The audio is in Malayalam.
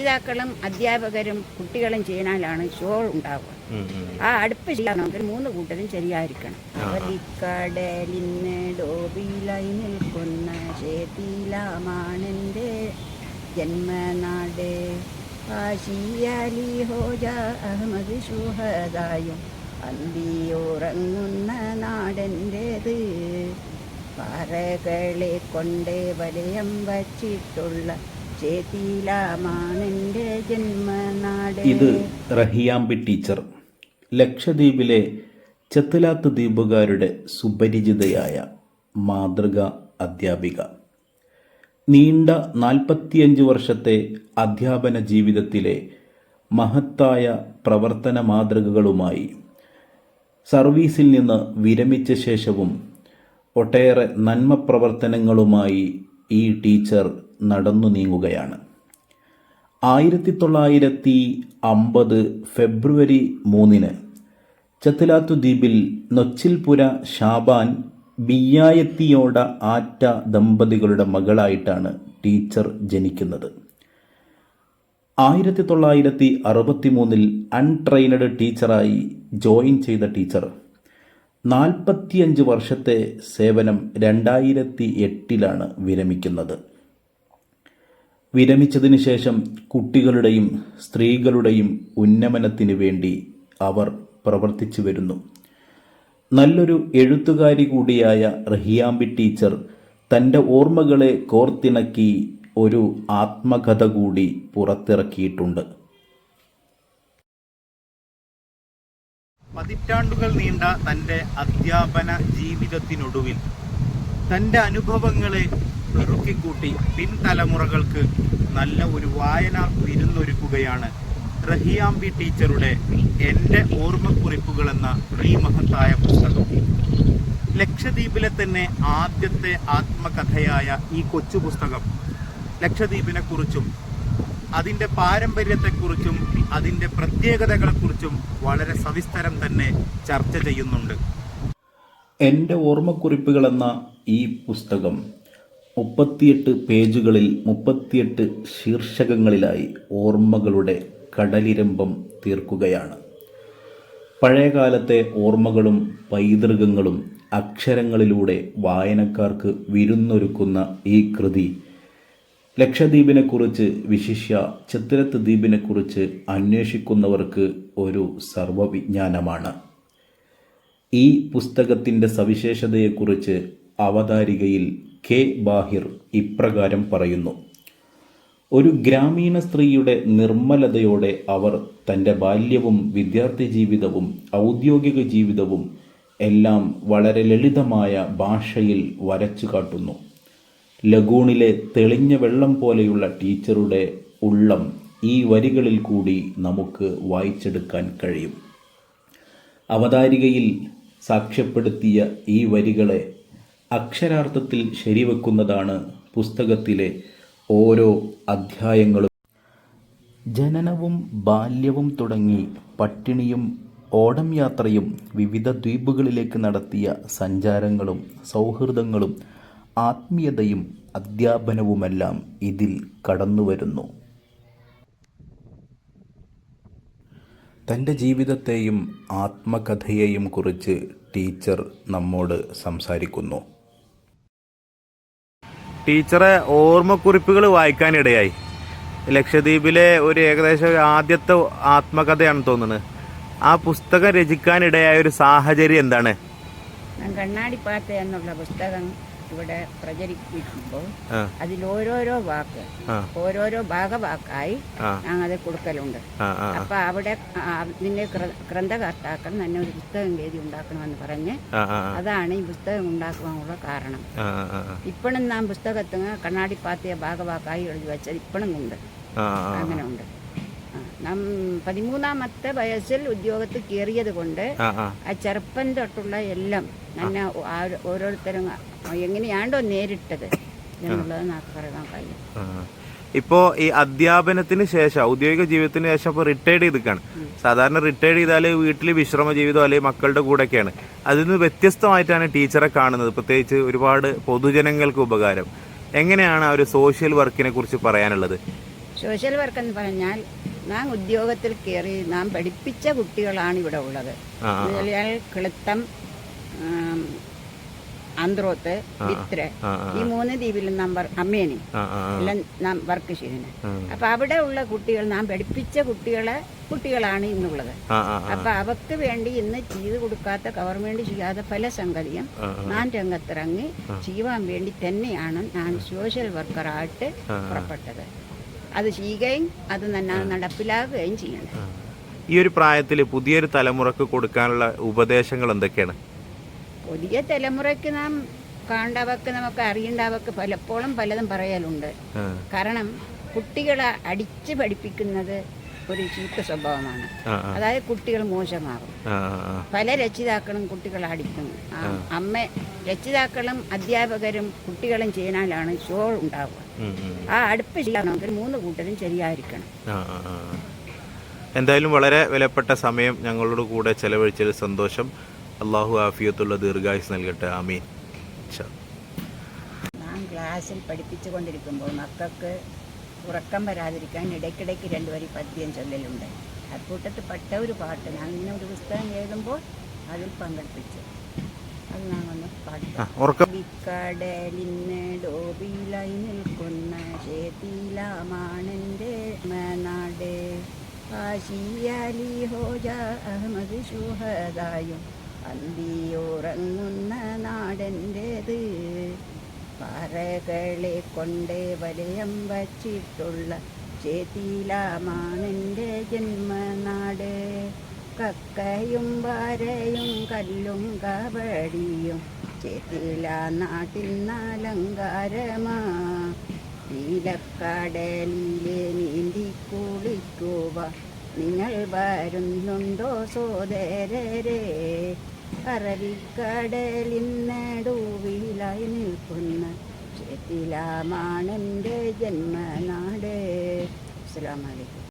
രക്ഷിതാക്കളും അധ്യാപകരും കുട്ടികളും ചെയ്യണാലാണ് ഷോ ഉണ്ടാവുക. ആ അടുപ്പ് ശരിയാണെങ്കിൽ മൂന്ന് കൂട്ടരും ശരിയായിരിക്കണം. അവരിക്കടലിന്ന് ഡോബിലായി നിൽക്കുന്ന ഷേതിലാമാണെന്റെ ജന്മനാട്. ആശിയാലി ഹോജ അഹമ്മദ് ഷുഹദായും അന്തിയുറങ്ങുന്ന നാടെന്റേത്. പാറകളെ കൊണ്ട് വലയം വച്ചിട്ടുള്ള ഇത് റഹിയാമ്പി ടീച്ചർ ലക്ഷദ്വീപിലെ ചെത്തലാത്ത് ദ്വീപുകാരുടെ സുപരിചിതയായ മാതൃക അധ്യാപിക. നീണ്ട നാൽപ്പത്തിയഞ്ച് വർഷത്തെ അധ്യാപന ജീവിതത്തിലെ മഹത്തായ പ്രവർത്തന മാതൃകകളുമായി സർവീസിൽ നിന്ന് വിരമിച്ച ശേഷവും ഒട്ടേറെ നന്മ പ്രവർത്തനങ്ങളുമായി ഈ ടീച്ചർ നടന്നു നീങ്ങുകയാണ്. ആയിരത്തി തൊള്ളായിരത്തി അമ്പത് ഫെബ്രുവരി മൂന്നിന് ചത്തലാത്തു ദ്വീപിൽ നൊച്ചിൽപുര ഷാബാൻ ബിയായത്തിയോട ആറ്റ ദമ്പതികളുടെ മകളായിട്ടാണ് ടീച്ചർ ജനിക്കുന്നത്. ആയിരത്തി തൊള്ളായിരത്തി അറുപത്തി മൂന്നിൽ അൺട്രെയിനഡ് ടീച്ചറായി ജോയിൻ ചെയ്ത ടീച്ചർ. നാൽപ്പത്തിയഞ്ച് വർഷത്തെ സേവനം രണ്ടായിരത്തി എട്ടിലാണ് വിരമിക്കുന്നത്. വിരമിച്ചതിന് ശേഷം കുട്ടികളുടെയും സ്ത്രീകളുടെയും ഉന്നമനത്തിന് വേണ്ടി അവർ പ്രവർത്തിച്ചു വരുന്നു. നല്ലൊരു എഴുത്തുകാരി കൂടിയായ റഹിയാമ്പി ടീച്ചർ തന്റെ ഓർമ്മകളെ കോർത്തിണക്കി ഒരു ആത്മകഥ കൂടി പുറത്തിറക്കിയിട്ടുണ്ട്. പതിറ്റാണ്ടുകൾ നീണ്ട തന്റെ അധ്യാപന ജീവിതത്തിനൊടുവിൽ തന്റെ അനുഭവങ്ങളെ പെറുക്കിക്കൂട്ടി പിൻതലമുറകൾക്ക് നല്ല ഒരു വായന വിരുന്നൊരുക്കുകയാണ് റഹിയാമ്പി ടീച്ചറുടെ എന്റെ ഓർമ്മക്കുറിപ്പുകൾ എന്ന ഈ മഹത്തായ പുസ്തകം. ലക്ഷദ്വീപിലെ തന്നെ ആദ്യത്തെ ആത്മകഥയായ ഈ കൊച്ചു പുസ്തകം. ലക്ഷദ്വീപിനെക്കുറിച്ചും അതിന്റെ പാരമ്പര്യത്തെക്കുറിച്ചും അതിന്റെ പ്രത്യേകതകളെക്കുറിച്ചും വളരെ സവിസ്തരം തന്നെ ചർച്ച ചെയ്യുന്നുണ്ട്. എന്റെ ഓർമ്മക്കുറിപ്പുകൾ എന്ന ഈ പുസ്തകം മുപ്പത്തിയെട്ട് പേജുകളിൽ മുപ്പത്തിയെട്ട് ശീർഷകങ്ങളിലായി ഓർമ്മകളുടെ കടലിരമ്പം തീർക്കുകയാണ്. പഴയകാലത്തെ ഓർമ്മകളും പൈതൃകങ്ങളും അക്ഷരങ്ങളിലൂടെ വായനക്കാർക്ക് വിരുന്നൊരുക്കുന്ന ഈ കൃതി ലക്ഷദ്വീപിനെക്കുറിച്ച് വിശിഷ്യ ചിത്രത്ത് ദ്വീപിനെക്കുറിച്ച് അന്വേഷിക്കുന്നവർക്ക് ഒരു സർവവിജ്ഞാനമാണ് ഈ പുസ്തകത്തിന്റെ സവിശേഷതയെക്കുറിച്ച് അവതാരികയിൽ കെ ബാഹിർ ഇപ്രകാരം പറയുന്നു. ഒരു ഗ്രാമീണ സ്ത്രീയുടെ നിർമ്മലതയോടെ അവർ തന്റെ ബാല്യവും വിദ്യാർത്ഥി ജീവിതവും ഔദ്യോഗിക ജീവിതവും എല്ലാം വളരെ ലളിതമായ ഭാഷയിൽ വരച്ചു കാട്ടുന്നു. ലഗൂണിലെ തെളിഞ്ഞ വെള്ളം പോലെയുള്ള ടീച്ചറുടെ ഉള്ളം ഈ വരികളിൽ കൂടി നമുക്ക് വായിച്ചെടുക്കാൻ കഴിയും. അവതാരികയിൽ സാക്ഷ്യപ്പെടുത്തിയ ഈ വരികളെ അക്ഷരാർത്ഥത്തിൽ ശരിവെക്കുന്നതാണ് പുസ്തകത്തിലെ ഓരോ അധ്യായങ്ങളും. ജനനവും ബാല്യവും തുടങ്ങി പട്ടിണിയും ഓടം യാത്രയും വിവിധ ദ്വീപുകളിലേക്ക് നടത്തിയ സഞ്ചാരങ്ങളും സൗഹൃദങ്ങളും ആത്മീയതയും അധ്യാപനവുമെല്ലാം ഇതിൽ കടന്നുവരുന്നു. തന്റെ ജീവിതത്തെയും ആത്മകഥയെയും കുറിച്ച് ടീച്ചർ നമ്മോട് സംസാരിക്കുന്നു. ടീച്ചറെ ഓർമ്മക്കുറിപ്പുകൾ വായിക്കാനിടയായി. ലക്ഷദ്വീപിലെ ഒരു ഏകദേശം ആദ്യത്തെ ആത്മകഥയാണെന്ന് തോന്നുന്നത് ആ പുസ്തകം രചിക്കാനിടയായ ഒരു സാഹചര്യം എന്താണ്? ഞാൻ കണ്ണാടിപ്പാത്ത എന്നുള്ള പുസ്തകം ഇവിടെ പ്രചരിപ്പിക്കുമ്പോൾ അതിൽ ഓരോരോ വാക്ക് ഓരോരോ ഭാഗവാക്കായി ഞങ്ങൾ കൊടുക്കലുണ്ട്. അപ്പൊ അവിടെ നിന്നെ ഗ്രന്ഥകർത്താക്കൾ തന്നെ ഒരു പുസ്തകം എഴുതി ഉണ്ടാക്കണമെന്ന് പറഞ്ഞ് അതാണ് ഈ പുസ്തകം ഉണ്ടാക്കുവാനുള്ള കാരണം. ഇപ്പോഴും നാം പുസ്തകത്തിന് കണ്ണാടിപ്പാത്തിയ ഭാഗവാക്കായി എഴുതി വെച്ചത് ഇപ്പോഴും ഉണ്ട്. അങ്ങനെ ഉണ്ട് പതിമൂന്നാമത്തെ വയസ്സിൽ ഉദ്യോഗത്തിൽ കയറിയത് കൊണ്ട് ആ, ചെറുപ്പം തൊട്ടുള്ള എല്ലാം തന്നെ ഓരോരുത്തരും എങ്ങനെയാണ്ടോ നേരിട്ടത് എന്നുള്ളത് നമുക്ക് പറയാൻ കഴിയും. ഇപ്പോ ഈ അധ്യാപനത്തിന് ശേഷം ഔദ്യോഗിക ജീവിതത്തിന് ശേഷം ഇപ്പോൾ റിട്ടയർഡ് ചെയ്തിക്കാണ് സാധാരണ റിട്ടയർഡ് ചെയ്താൽ വീട്ടിൽ വിശ്രമ ജീവിതം അല്ലെങ്കിൽ മക്കളുടെ കൂടെയൊക്കെയാണ്. അതിൽ നിന്ന് വ്യത്യസ്തമായിട്ടാണ് ടീച്ചറെ കാണുന്നത്. പ്രത്യേകിച്ച് ഒരുപാട് പൊതുജനങ്ങൾക്ക് ഉപകാരം. എങ്ങനെയാണ് ആ ഒരു സോഷ്യൽ വർക്കിനെ കുറിച്ച് പറയാനുള്ളത്? സോഷ്യൽ വർക്ക് എന്ന് പറഞ്ഞാൽ നാം ഉദ്യോഗത്തിൽ കയറി നാം പഠിപ്പിച്ച കുട്ടികളാണ് ഇവിടെ ഉള്ളത്. എന്നുവെച്ചാൽ കിളുത്തം അന്ത്രോത്ത് ആന്ത്രോത്ത് ആ, ഈ മൂന്ന് ദ്വീപിലും നാം അമ്മേനെ. എല്ലാം നാം വർക്ക് ചെയ്യുന്നത്. അപ്പൊ അവിടെ ഉള്ള കുട്ടികൾ നാം പഠിപ്പിച്ച കുട്ടികളെ കുട്ടികളാണ് ഇന്നുള്ളത്. അപ്പൊ അവർക്ക് വേണ്ടി ഇന്ന് ചെയ്തു കൊടുക്കാത്ത ഗവൺമെന്റ് ചെയ്യാത്ത പല സംഗതിയും ഞാൻ രംഗത്തിറങ്ങി ചെയ്യുവാൻ വേണ്ടി തന്നെയാണ് ഞാൻ സോഷ്യൽ വർക്കറായിട്ട് പുറപ്പെട്ടത്. അത് ചെയ്യുകയും അത് തന്നെ നടപ്പിലാക്കുകയും ചെയ്യണം. ഈ ഒരു പ്രായത്തിൽ പുതിയൊരു തലമുറയ്ക്ക് കൊടുക്കാനുള്ള ഉപദേശങ്ങൾ എന്തൊക്കെയാണ്? പുതിയ തലമുറയ്ക്ക് നാം കാണ്ടവക്ക് നമുക്ക് അറിയണ്ടവക്ക് പലപ്പോഴും പലതും പറയലുണ്ട് കാരണം കുട്ടികളെ അടിച്ച് പഠിപ്പിക്കുന്നത് ഒരു ചീത്ത സ്വഭാവമാണ്. അതായത് കുട്ടികൾ മോശമാകും. പല രക്ഷിതാക്കളും കുട്ടികളെ അടിക്കും അമ്മ രക്ഷിതാക്കളും അധ്യാപകരും കുട്ടികളും ചെയ്യാനാണ് ഷോൾ ഉണ്ടാവുക. ആ അടുപ്പ് ചെയ്യണമെങ്കിൽ മൂന്ന് കൂട്ടരും ശരിയായിരിക്കണം. എന്തായാലും വളരെ വിലപ്പെട്ട സമയം ഞങ്ങളോട് കൂടെ ചെലവഴിച്ചതിൽ സന്തോഷം. അള്ളാഹു ആഫിയത്തുള്ള ദീർഘായുസ് നൽകട്ടെ. ആമീൻ. ഞാൻ ക്ലാസ്സിൽ പഠിപ്പിച്ചുകൊണ്ടിരിക്കുമ്പോൾ മക്കൾക്ക് ഉറക്കം വരാതിരിക്കാൻ ഇടയ്ക്കിടയ്ക്ക് രണ്ടു വരി പദ്യം ചൊല്ലലുണ്ട്. അക്കൂട്ടത്ത് പെട്ട ഒരു പാട്ട് ഞാൻ ഇങ്ങനെ ഒരു പുസ്തകം എഴുതുമ്പോൾ അതിൽ പങ്കെടുപ്പിച്ചു. അത് ഞാൻ വന്ന് കടലിന്ന് ഡോബിലായി നിൽക്കുന്ന ഷേത്തിലാമാണെന്റെ നാട് ആശിയാലി ഹോജ അഹമ്മദ് ഷുഹദായും അന്തിയുറങ്ങുന്ന നാടെന്റേത്. പാറകളെ കൊണ്ട് വലയം വച്ചിട്ടുള്ള ചേത്തിലാമാണെന്റെ ജന്മനാട്. കക്കയും വരയും കല്ലും കബടിയും ചേത്തില നാട്ടിൽ നാലങ്കാരമാ. നീലക്കടലിലെ നീന്തി കുളിക്കുക നിങ്ങൾ വരുന്നുണ്ടോ സോദരരെ? അറബിക്കടലിന്നടുവിലായി നിൽക്കുന്ന ചേത്തിലാമാണെന്റെ ജന്മനാട്. അസ്സലാമു അലൈക്കും.